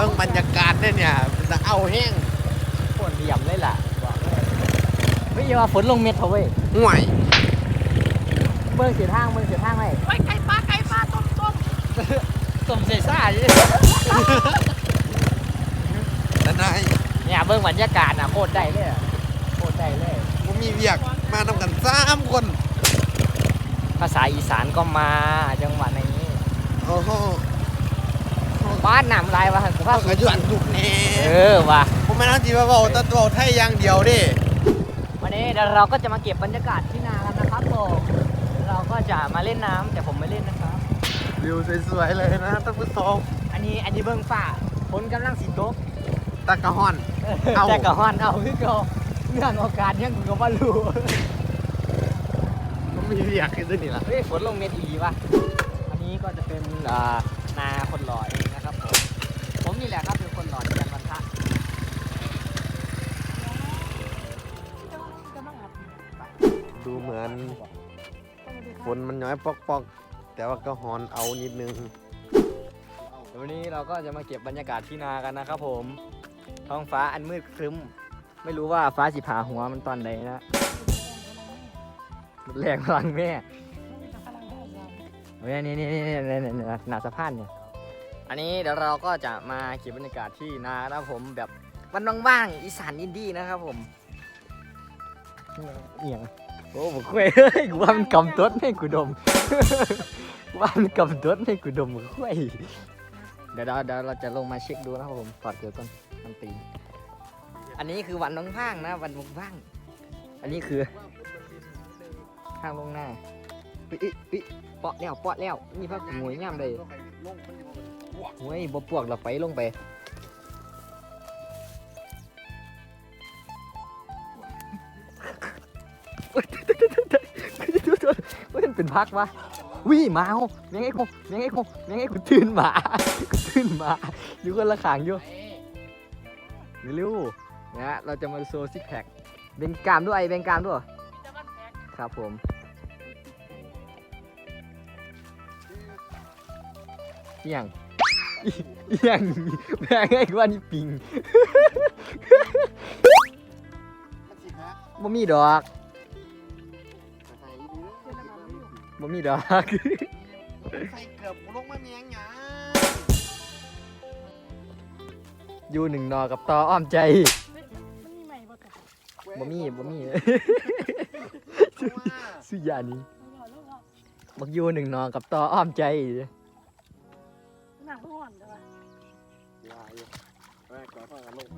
บิ่งบรรยากาศเนี่ยเนี่ยจะเอาแห้งฝนเหลี่ยมเลยล่ะบอกเลยเฮ้ยอย่าว่าฝนลงเม็ดเถอะเว้ยห่วยเบิ่งเสียทางเบิ่งเสียทางไว้ไว้ไก่ปลาไก่ปลาต้มต้มต้มใส่ซ่าดิแต่นายเนี่ยเบิ่งบรรยากาศน่ะโคตรได้เลยอะโคตรได้เลย ผมมีเวียกมานำกันสามคน ภาษาอีสานก็มาจังหวัดนี้ โอ้โห บ้านน้ำลายวะสุภาเขาพก็หยุดทุกแน่เออว่ะผมไม่นั่งจีบเบาๆแต่ตัวไทยอย่างเดียวดิวันนี้เดี๋ยวเราก็จะมาเก็บบรรยากาศที่นากันนะครับผมเราก็จะมาเล่นน้ำแต่ผมไม่เล่นนะครับวิวสวยๆเลยนะท่านผู้ชมอันนี้อันนี้เบิ่งฝ่าฝนกำลังสีตกตะกะฮอนเอาแต่กับฮอนเอาคือก็เรื่องโอกาสยังกูก็ไม่รู้ผมมีเวียกขึ้นด้วยนี่ล่ะเฮ้ยฝนลงเม็ดอีหลีวะอันนี้ก็จะเป็นอ่านาคนหล่อเแหละครับเป็นคนหล่อยันวันพระดูเหมือนฝนมันย้อยปอกๆแต่ว่าก็ฮอนเอานิดนึงเดี๋ยววันนี้เราก็จะมาเก็บบรรยากาศที่นากันนะครับผม ท้องฟ้าอันมืดครึ้ม ไม่รู้ว่าฟ้าสิผ่าหัวมันตอนไหนนะแรงพลังแม่เฮ้ยนี่นี่นี่นี่นี่นี่หนาสะพานเนี่ย อันนี้เดี๋ยวเราก็จะมาเก็บบรรยากาศที่นานะครับผมแบบวันว่างๆอีสานอินดี้นะครับผมเอียงโอ้ผมคุยเฮ้ยกูว่ามันกำต้นให้กูดมกูว่ามันกำต้นให้กูดมกูคุยเดี๋ยวเราเดี๋ยวเราจะลงมาเช็คดูนะครับผมปอดเกลือก่อนมันตีนอันนี้คือวันว่างๆนะวันว่างๆอันนี้คือข้างลงหน้าปิ๊ปิ๊ปิ๊เปาะแล้วเปาะแล้วนี่พักหวยงามเลย โอ้ยบ่ปวกเราไปลงไปมันเป็นพักวะวิหมาเอาแมงไอ้กูแมงไอ้กูแมงไอ้กูตื่นหมากูตื่นหมาอยู่คนละขางอยู่เร็วๆนะเราจะมาโซซิกแพคเบงกามด้วยเบงกามด้วยครับผมเอียง อียงแม่งไอ้ว่านี่ปิงบ่มีดอกบ่มีดอกใส่เกือบลงมาเมียงหยาอยู่หนึ่งนอกับตออ้อมใจมันมีใหม่บ่ต่อบ่มีบ่มีสุยานี้เอาลูกเอาบักอยู่หนึ่งนอกับตออ้อมใจ หนังพ่อนเด้ออย่าอยู่แม่ก่อนพ่อกันลง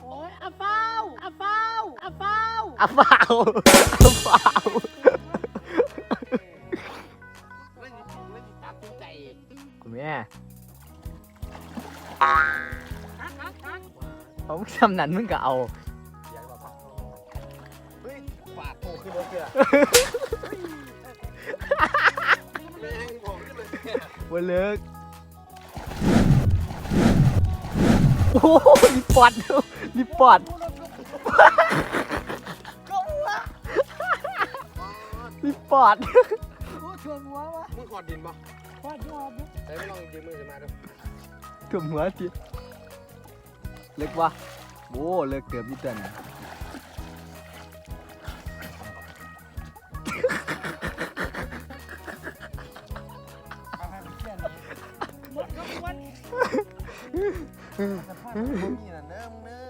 โอ้ยอาเฝ้าอาเฝ้าอาเฝ้าอะเปล่าอะเปล่าเล่นจริงเล่นตัดสินใจคุณแม่ฮักฮักฮักผมทำนั้นมึงก็เอาเฮ้ยปากโตขึ้นรถเกือแม่งบอกขึ้นเลยว่าเลิก โอ้ยรีปอดรีปอดรีปอดโอ้ชวนหัววะมึงกอดดินปะพอดยอมใส่ไม่ลองยืมมือขึ้นมาดูถุ่มหัวทีเลิกวะโอ้เลิกเกือบยี่ตันหมดก็คว รสภาพมันนี่น่ะเนิ่มเน้อ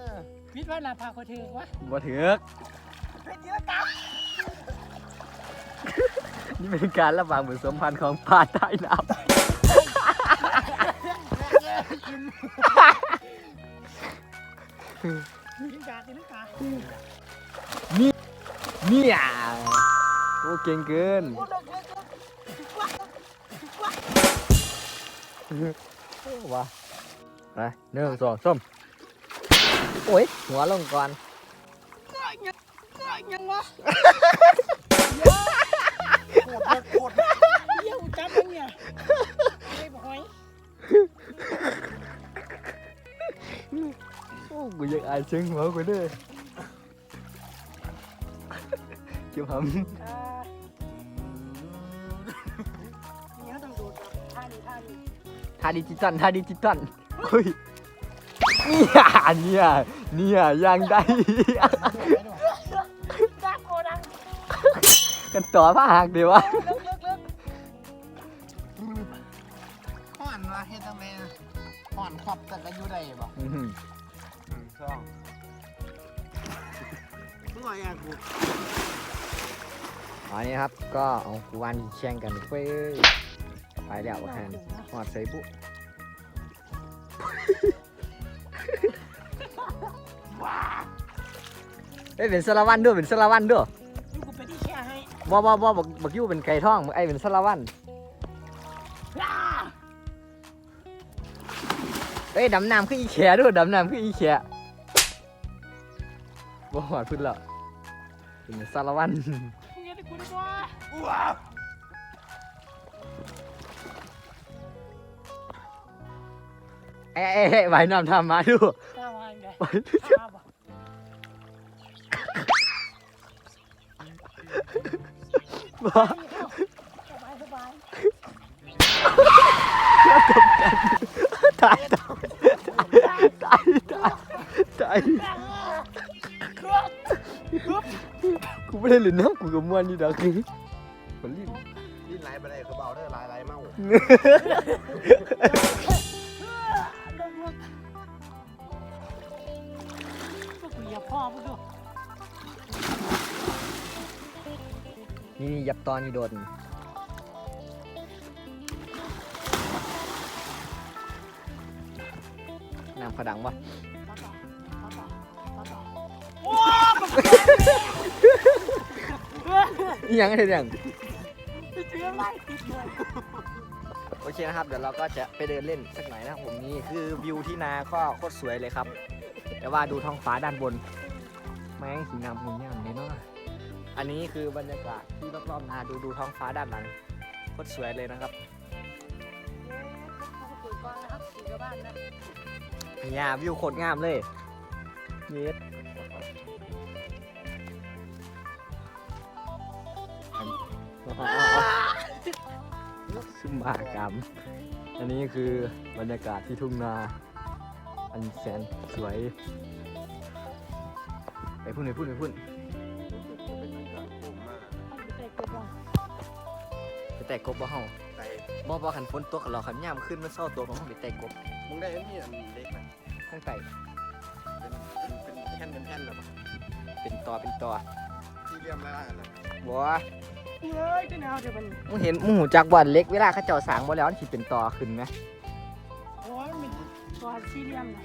วิทย์ไว้ลาพาคนถือวะบ่เถือกเป็นเยอะกับนี่เป็นการระบางผสมพันธุ์ของปลาใต้น้กินกากินกาำเนี่ยโอ้เก่งเกินโอ้เลิกเลิกเลิกโอ้วะ ไปหนึ่งสองส้มโอ้ยหัวลงก่อนก็ยังก็ยังวะโคตรเลิกโคตรเยี่ยวจับมันเนี่ยไอ้บ่หอยโอ้กูอยากอายเชิงหัวกูด้วยเก็บหอ่าเนี่ยต้องดูท่านี้ท่านี้ำท่าดิจิตอลท่าดิจิตอล เฮ้ยเนี่ยเนี่ยเนี่ยยังได้ดักโกดังกันต่อผ้าหักดีวะเลิกเลิกเลิกห่อนมาเฮ็ดจังไดนะห่อนขอบแต่ก็อยู่ได้บ่อื้อหือสองมึงว่อย่างกูอันนี้ครับก็เอาวันแข่งกันเฟ้ยไปแล้วว่าแทนหอดใส่ปุ๊ เอ้ยเป็นสารวันด้วยเป็นสารวันด้วยนี่กูไปที่แช่ให้บ่บ่บ่บักบักยูเป็นไก่ท่องมึงไอ้เป็นสารวันอ้าเอ้ยดำน้ำคืออีแขด้วยดำน้ำคืออีแขบ่หอดพึ่งแล้วเป็นสารวันมึงเงี้ยกูดีกว่า เอ้ยเอ้ยเอ้ยว่ายน้ำทำมาดูข้ามาไงว่ายข้าบ่บ่สบายสบายตายตายตายตายตายกูไม่ได้เล่นน้ำกูกับมวนนี่ดอกมันลิ้นที่ไหลไปได้ก็เบาได้อหลายหลายเมา พ่อมึงดูนี่นี่ยับตอนนี่โดนน้ำขดังวะอีหยังไงเนี่ยเชื่อไรติดเลยโอเคนะครับ เดี๋ยวเราก็จะไปเดินเล่นสักหน่อยนะครับผมนี่คือวิวที่นาก็โคตรสวยเลยครับ แต่ว่าดูท้องฟ้าด้านบน แม่งสีน้ำมึงเนี่ยมันเนาะอันนี้คือบรรยากาศที่รอบๆนาดูดูท้องฟ้าด้านหลังโคตรสวยเลยนะครับเปิดกองนะครับสีกระบ้านนะเนี่ยวิวโคตรงามเลยเย็ดอันสุมากรรม อันนี้คือบรรยากาศที่ทุ่งนา อันแสนสวยไปพุ่นไปพุ่นไปพุ่นเตะกระบ้านไปแต่กบบ่เฮาไก่บ่บ่ขันฝนตกกันหรอกขันย่ามขึ้นมันเศร้าตัวของเฮาไปแต่กบมึงได้เห็นมีอันเล็กนะข้างใต้เป็นเป็นเป็นแผ่นเป็นแผ่นหรอปะเป็นตอเป็นตอที่เรียมแล้วอันนั้นบ่เฮ้ยจะแนวเดี๋ยวมันมึงเห็นมึงหูจักบ่อนเล็กเวลาเขาเจ้าสร้างบ่แล้วมันสิเป็นตอขึ้นไหมโอ้ยมัน ตัวสี่เหลี่ยมนะ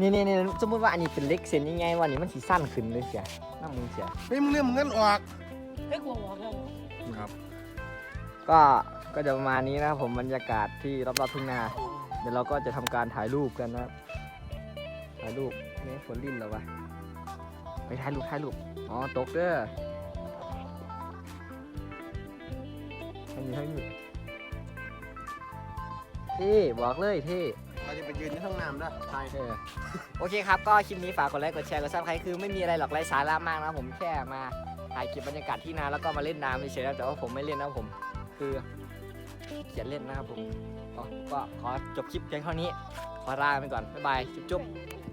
นี่นี่นี่สมมติว่าอันนี้เป็นเล็กเส้นยังไงวันนี้มันสิสั้นขึ้นเลยเสียน้ำมึงเสีย เฮ้ยมึงเรียมเงินออกเฮ้ยกูหัวแล้วครับก็ก็จะประมาณนี้นะครับผมบรรยากาศที่รอบๆทุ่งนา เดี๋ยวเราก็จะทำการถ่ายรูปกันนะครับถ่ายรูปนี่ฝนลิ้นเหรอวะไปถ่ายรูปถ่ายรูปอ๋อตกเด้อให้มีให้มี เท่บอกเลยเท่เราจะไปยืนที่ห้องน้ำด้วยใช่เออโอเคครับ ก็คลิปนี้ฝากกดไลค์กดแชร์กดซับสไครต์คือไม่มีอะไรหรอกไร้สาระมากนะผมแค่มาถ่ายคลิปบรรยากาศที่นาแล้วก็มาเล่นน้ำเฉยๆนะแต่ว่าผมไม่เล่นนะผม คือเขียนเล่นนะครับผมอ๋อก็ขอจบคลิปเพียงเท่านี้ ขอลาไปก่อนบ๊ายบายจุ๊บๆ